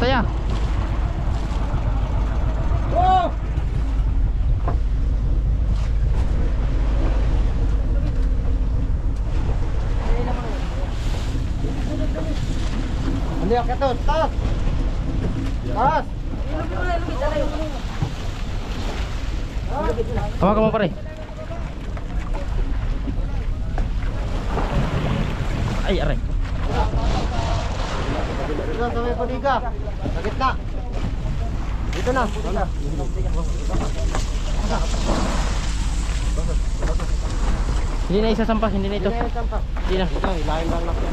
Patay ah. Hindi, akit to. Taas! Taas! Hawakan mo pare. Ay, aray. Dito sa may paliga. Sa gitna. Dito na. Dito na. Hindi na isasampa, hindi na ito. Ito. Ito. Hindi na. Ito, ilahin lang natin.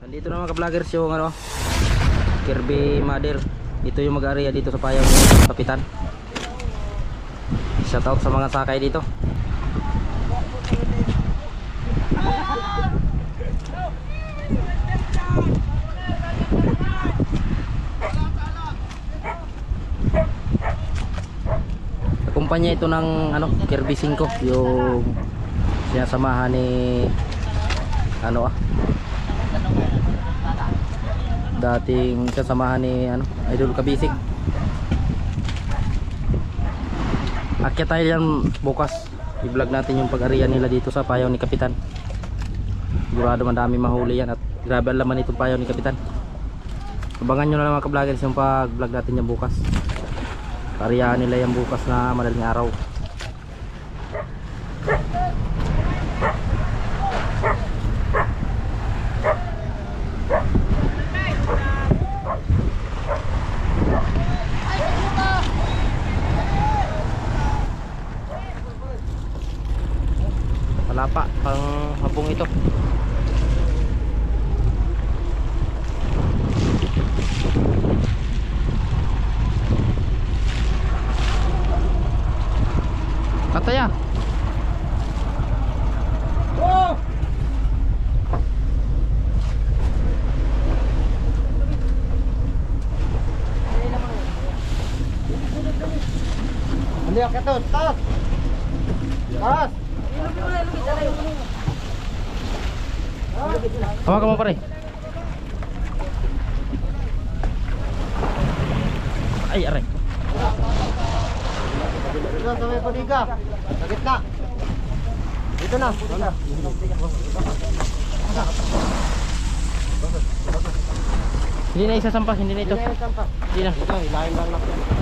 Nandito na mga ka-vloggers yung ano, Kirby Mother. Ito yung mag-area dito sa payaw ng kapitan. Shoutout sa mga sakay dito. Kumpanya ito ng ano, Kirby 5 yung sinasamahan ni ano ah dating kasamahan ni ano, Idol Kabisig. Akyat tayo yan bukas. I-vlog natin yung pag-arian nila dito sa payaw ni Kapitan. Sigurado madami mahuli yan at grabe ang laman itong payaw ni Kapitan. Abangan nyo na lang mga ka-vloggers yung pag-vlog natin yan bukas. Pariyahan nila yan bukas na madaling araw. Wala pa, pang habong ito. Patay ah. Hindi, akit to. Taas! Taas! Hawakan mo pare. Ay, aray. Dito. Dito na. Dito na. Hindi na isasampa, hindi na ito. Ilahin lang pa. Hindi na. Ito, ilahin lang.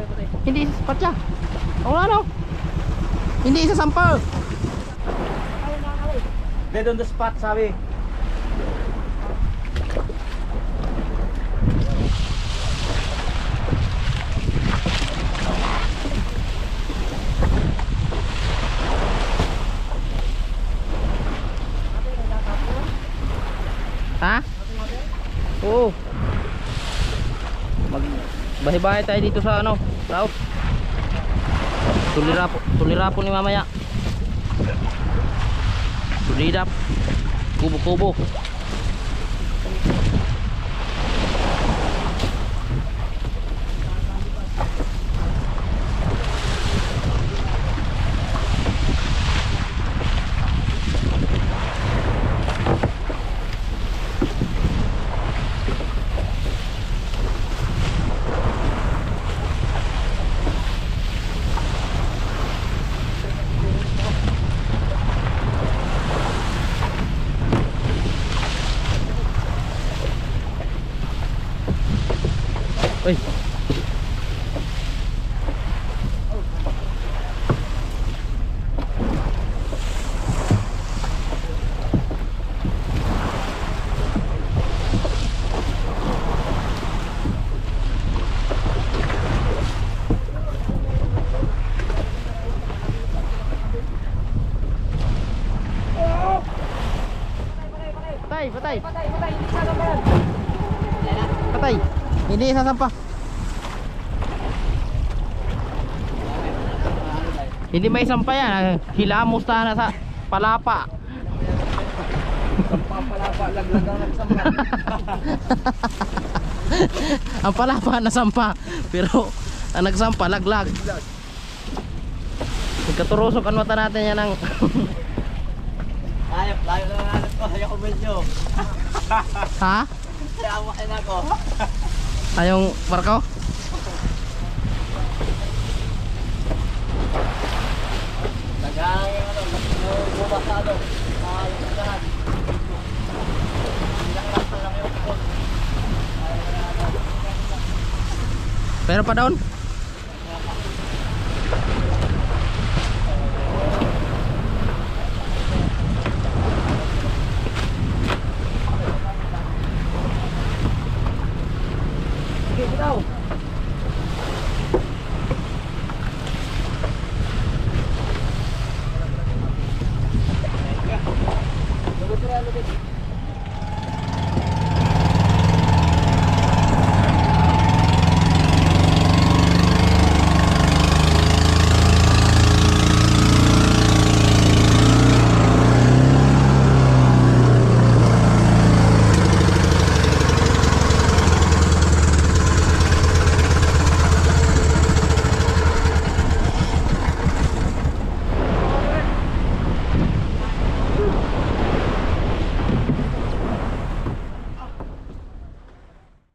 Hindi isa patya. Oo ano? Hindi isa sampa. Dead on the spot, sabi. Ha? Oo. Mag bahay-bahay tayo dito sa ano, south. Tulirapo, tulirapo ni mamaya. Tulirap. Kubo-kubo. Uy. Patay, patay. Patay, patay. Patay. Hindi sasampa. Hindi may sampa yan. Hilamos na sa palapa. Pampalapa, laglag ang nagsampa. ang palapa na sampa. Pero ang nagsampa, laglag. Nagkaturusok ang mata natin yan ng... Ayop, layo na nga ko. Ayaw ko medyo. ha? Kaya ako. Ayong barko? Yung ano, bumasa. Pero pa doon?